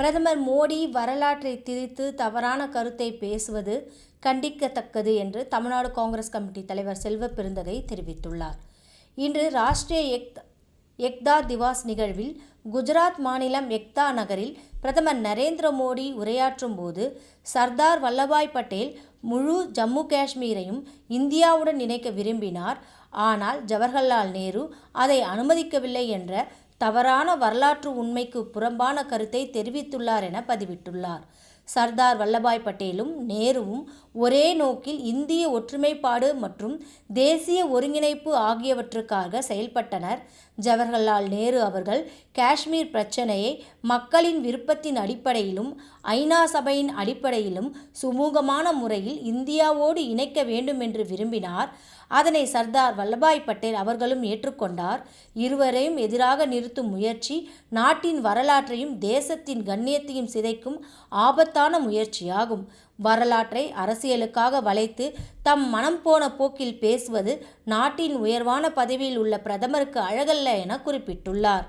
பிரதமர் மோடி வரலாற்றை திரித்து தவறான கருத்தை பேசுவது கண்டிக்கத்தக்கது என்று தமிழ்நாடு காங்கிரஸ் கமிட்டி தலைவர் செல்வ பெருந்தகை தெரிவித்துள்ளார். இன்று ராஷ்டிரிய எக் எக்தா திவாஸ் நிகழ்வில் குஜராத் மாநிலம் எக்தா நகரில் பிரதமர் நரேந்திர மோடி உரையாற்றும் போது சர்தார் வல்லபாய் பட்டேல் முழு ஜம்மு காஷ்மீரையும் இந்தியாவுடன் இணைக்க விரும்பினார். ஆனால் ஜவஹர்லால் நேரு அதை அனுமதிக்கவில்லை என்ற தவறான வரலாற்று உண்மைக்கு புறம்பான கருத்தை தெரிவித்துள்ளார் என பதிவிட்டுள்ளார். சர்தார் வல்லபாய் பட்டேலும் நேருவும் ஒரே நோக்கில் இந்திய ஒற்றுமைப்பாடு மற்றும் தேசிய ஒருங்கிணைப்பு ஆகியவற்றுக்காக செயல்பட்டனர். ஜவஹர்லால் நேரு அவர்கள் காஷ்மீர் பிரச்சனையை மக்களின் விருப்பத்தின் அடிப்படையிலும் ஐநா சபையின் அடிப்படையிலும் சுமூகமான முறையில் இந்தியாவோடு இணைக்க வேண்டும் என்று விரும்பினார். அதனை சர்தார் வல்லபாய் பட்டேல் அவர்களும் ஏற்றுக்கொண்டார். இருவரையும் எதிராக நிறுத்தும் முயற்சி நாட்டின் வரலாற்றையும் தேசத்தின் கண்ணியத்தையும் சிதைக்கும் ஆபத்தான முயற்சியாகும். வரலாற்றை அரசியலுக்காக வளைத்து தம் மனம் போன போக்கில் பேசுவது நாட்டின் உயர்வான பதவியில் உள்ள பிரதமருக்கு அழகல்ல என குறிப்பிட்டுள்ளார்.